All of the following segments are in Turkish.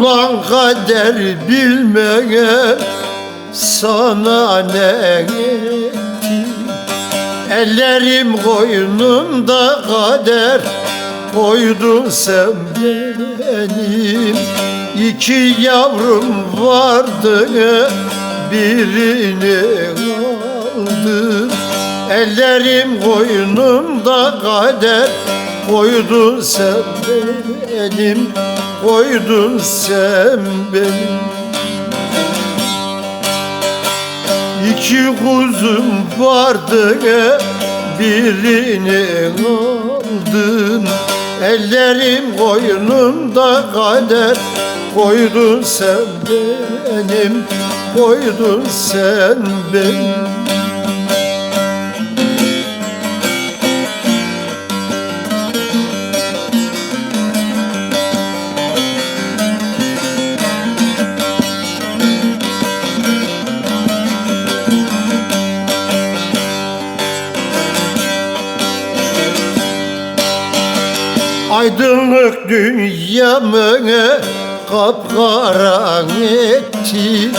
Ulan kader bilmeye sana ne etti Ellerim koynumda kader koydun sen benim. İki yavrum vardı birini aldım Ellerim koynumda kader koydun sen benim Koydun sen benim İki kuzum vardı birini aldım Ellerim koynumda kader. Koydun sen benim Koydun sen benim Aydınlık dünyamı kapkaran etti.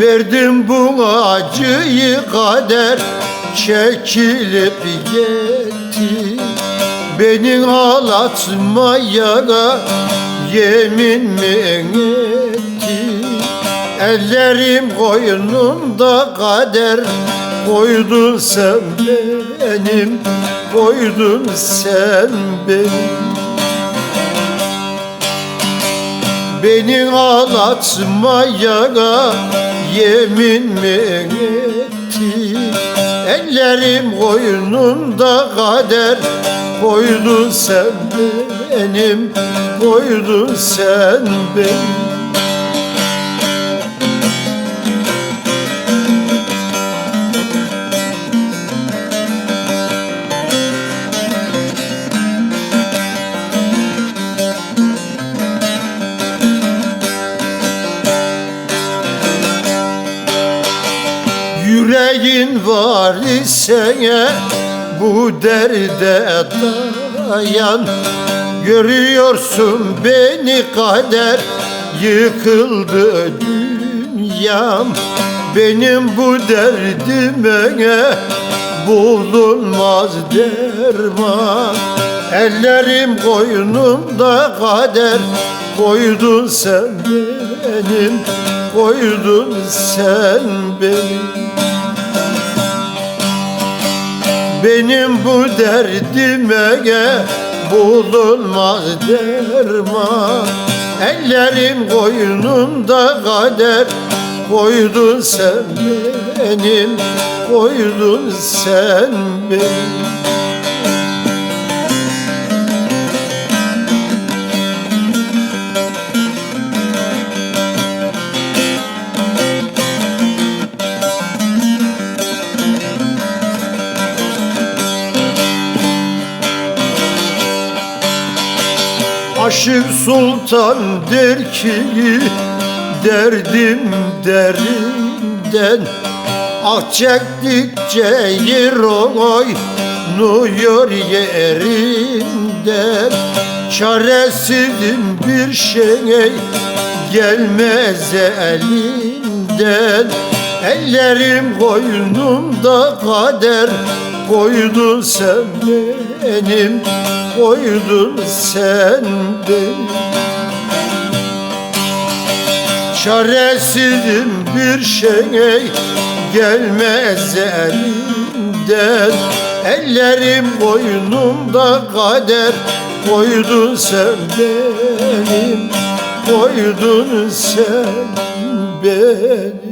Verdim bu acıyı kader çekilip gitti Beni ağlatmaya yemin mi etti? Ellerim koynumda kader Koydun sen benim Koydun sen benim. Beni ağlatmaya yemin mi etti Ellerim koynumda kader Koydun sen benim Koydun sen benim Yüreğin var ise bu derde dayan. Görüyorsun beni kader yıkıldı dünyam. Benim bu derdime bulunmaz derman. Ellerim koynumda kader koydun sen benim Koydun sen benim Benim bu derdime bulunmaz derman. Ellerim koynumda kader Koydun sen benim Koydun sen benim Aşık sultan der ki derdim derinden. Ah çektikçe yer oynuyor yerinden. Çaresizim bir şey gelmez elinden. Ellerim koynumda kader koydun sen benim Koydun sen benim. Çaresizim bir şey gelmez elimden Ellerim koynumda kader Koydun sen benim Koydun sen benim